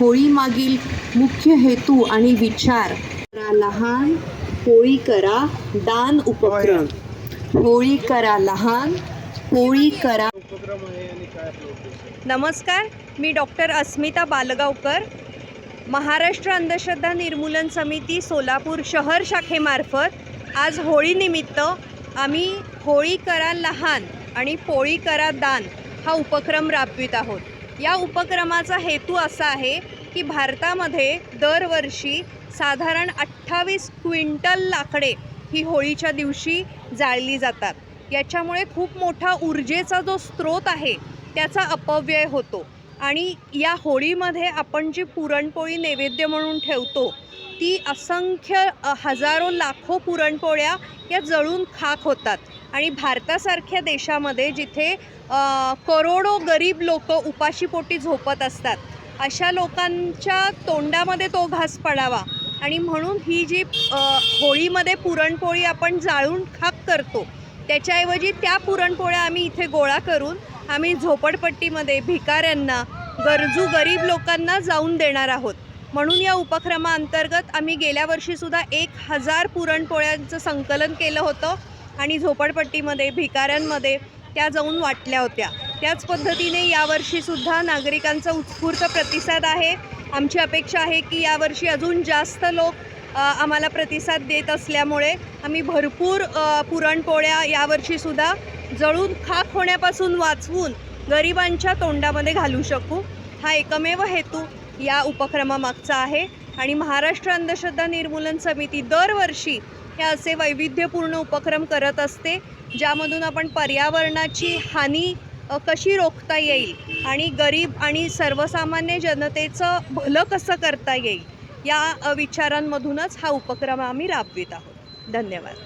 होळीमागील मुख्य हेतू आणि विचार. करा लहान होळी करा दान उपक्रम. होळी करा लहान होळी करा नमस्कार मी डॉक्टर अस्मिता बालगावकर. महाराष्ट्र अंधश्रद्धा निर्मूलन समिती सोलापूर शहर शाखेमार्फत आज होळीनिमित्त आम्ही होळी करा लहान आणि पोळी करा दान हा उपक्रम राबवित आहोत. या उपक्रमाचा हेतू असा आहे की भारतामध्ये दरवर्षी साधारण अठ्ठावीस क्विंटल लाकडे ही होळीच्या दिवशी जाळली जातात. याच्यामुळे खूप मोठा ऊर्जेचा जो स्रोत आहे त्याचा अपव्यय होतो. आणि या होळीमध्ये आपण जी पुरणपोळी नैवेद्य म्हणून ठेवतो ती असंख्य हजारो लाखो पुरणपोळ्या या जळून खाक होतात. आणि भारतासारख्या देशामध्ये जिथे करोडो गरीब लोक उपाशीपोटी झोपत असतात अशा लोकांच्या तोंडामध्ये तो घास पडावा. आणि म्हणून ही जी होळीमध्ये पुरणपोळी आपण जाळून खाक करतो त्याच्याऐवजी त्या पुरणपोळ्या आम्ही इथे गोळा करून आम्ही झोपडपट्टीमध्ये भिकाऱ्यांना गरजू गरीब लोकांना जाऊन देणार आहोत. म्हणून या उपक्रमाअंतर्गत आम्ही गेल्या वर्षीसुद्धा एक हजार पुरणपोळ्यांचं संकलन केलं होतं. आणि झोपडपट्टीमध्ये भिकाऱ्यांमध्ये त्या जाऊन वाटल्या होत्या. त्याच पद्धतीने यावर्षीसुद्धा नागरिकांचा उत्स्फूर्त प्रतिसाद आहे. आमची अपेक्षा आहे की यावर्षी अजून जास्त लोक आम्हाला प्रतिसाद देत असल्यामुळे आम्ही भरपूर पुरणपोळ्या यावर्षीसुद्धा जळून खाक होण्यापासून वाचवून गरिबांच्या तोंडामध्ये घालू शकू. हा एकमेव हेतू या उपक्रमामागचा आहे. आणि महाराष्ट्र अंधश्रद्धा निर्मूलन समिती दरवर्षी हे असे वैविध्यपूर्ण उपक्रम करत असते ज्यामधून आपण पर्यावरणाची हानी कशी रोखता येईल आणि गरीब आणि सर्वसामान्य जनतेचं भलं कसं करता येईल या विचारांमधूनच हा उपक्रम आम्ही राबवित आहोत. धन्यवाद.